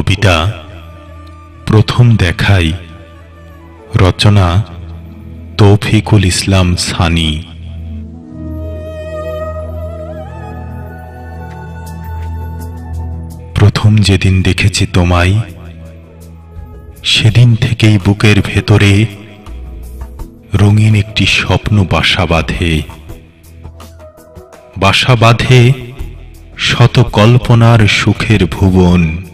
কবিতা প্রথম দেখাই। রচনা তৌফিকুল ইসলাম সানি। প্রথম যেদিন দেখেছি তোমায়, সেদিন থেকেই বুকের ভেতরে রঙিন একটি স্বপ্ন বাসা বাঁধে। বাসা বাঁধে শত কল্পনার সুখের ভুবন।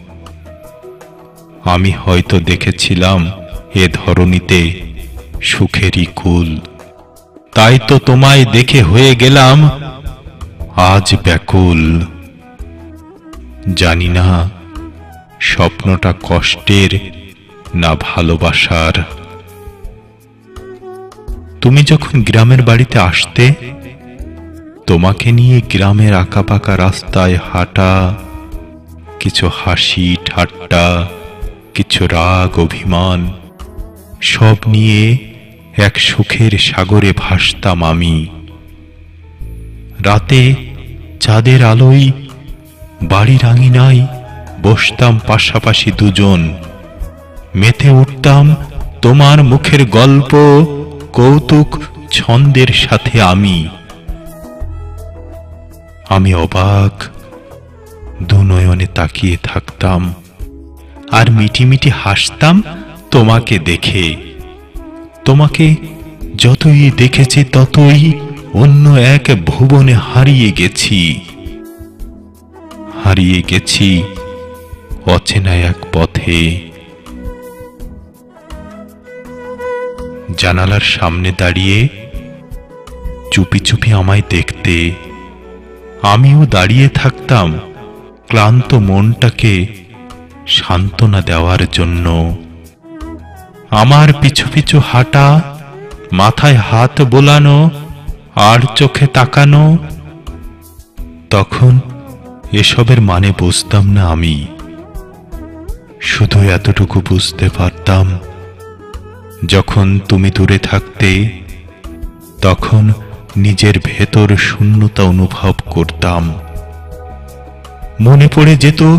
আমি হয়তো দেখেছিলাম এ ধরনীতে সুখেরই কুল। তাই তো তোমায় দেখে হয়ে গেলাম আজ ব্যাকুল। জানি না স্বপ্নটা কষ্টের না ভালোবাসার। তুমি যখন গ্রামের বাড়িতে আসতে, তোমাকে নিয়ে গ্রামের আঁকাপাকা রাস্তায় হাঁটা, কিছু হাসি ঠাট্টা কিছু রাগ, অভিমান, সব নিয়ে এক সুখের সাগরে ভাসতাম আমি। রাতে চাঁদের আলোয় বাড়ির আঙিনায় বসতাম পাশাপাশি দুজন। মেতে উঠতাম তোমার মুখের গল্প, কৌতুক, ছন্দের সাথে আমি। আমি অবাক, দুনয়নে তাকিয়ে থাকতাম। আর মিটি মিটি হাসতাম তোমাকে দেখে। তোমাকে যতই দেখেছি, ততই অন্য এক ভুবনে হারিয়ে গেছি। হারিয়ে গেছি অচেনা এক পথে। জানালার সামনে দাঁড়িয়ে চুপি চুপি আমায় দেখতে। আমিও দাঁড়িয়ে থাকতাম, ক্লান্ত মনটাকে সান্ত্বনা দেওয়ার জন্য। আমার পিছু পিছু হাঁটা, মাথায় হাত বোলানো, আর চোখে তাকানো, তখন এসবের মানে বুঝতাম না আমি। শুধু এতটুকু বুঝতে পারতাম, যখন তুমি দূরে থাকতে, তখন নিজের ভেতর শূন্যতা অনুভব করতাম। মনে পড়ে যেত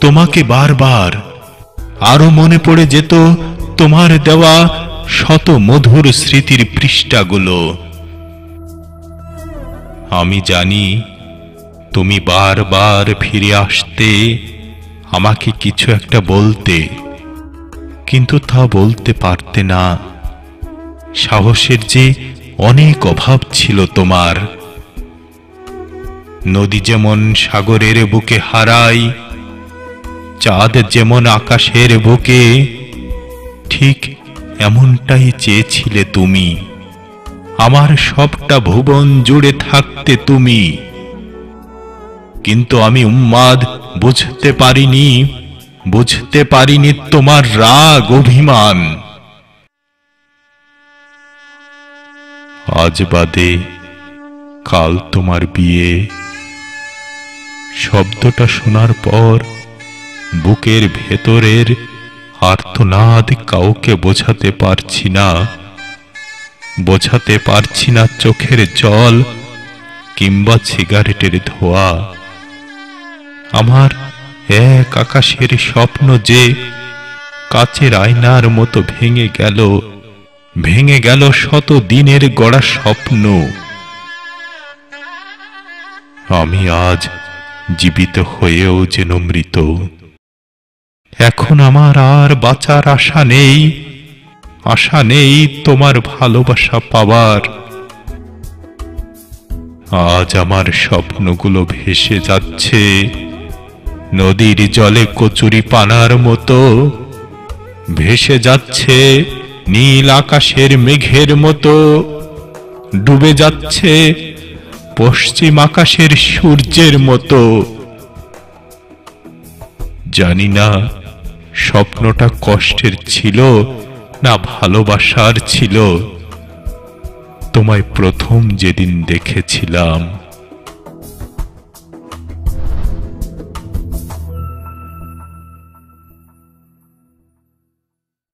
তোমাকে বারবার। আরও মনে পড়ে যেত তোমার দেওয়া শত মধুর স্মৃতির পৃষ্ঠাগুলো। আমি জানি তুমি বারবার ফিরে আসতে আমাকে কিছু একটা বলতে, কিন্তু তা বলতে পারতে না। সাহসের যে অনেক অভাব ছিল তোমার। নদী যেমন সাগরের বুকে হারাই চাঁদ যেমন আকাশের বুকে, ঠিক এমনটাই চেয়েছিলে তুমি। আমার সবটা ভুবন জুড়ে থাকতে তুমি। কিন্তু আমি উম্মাদ, বুঝতে পারিনি বুঝতে পারিনি তোমার রাগ, অভিমান। আজ বাদে কাল তোমার বিয়ে। শব্দটা শোনার পর বুকের ভেতরের আর্তনাদ কাউকে বোঝাতে পারছি না। বোঝাতে পারছি না চোখের জল কিংবা সিগারেটের ধোয়া। আমার এক আকাশের স্বপ্ন যে কাচের আয়নার মতো ভেঙে গেল ভেঙে গেল শত দিনের গড়া স্বপ্ন। আমি আজ জীবিত হয়েও যেন মৃত। এখন আমার আর বাঁচার আশা নেই। আশা নেই তোমার ভালোবাসা পাওয়ার। আজ আমার স্বপ্নগুলো ভেসে যাচ্ছে। নদীর জলে কচুরি পানার মতো ভেসে যাচ্ছে। নীল আকাশের মেঘের মতো ডুবে যাচ্ছে। পশ্চিম আকাশের সূর্যের মতো। জানি না স্বপ্নটা কষ্টের ছিল না ভালোবাসার ছিল? তোমায় প্রথম যেদিন দেখেছিলাম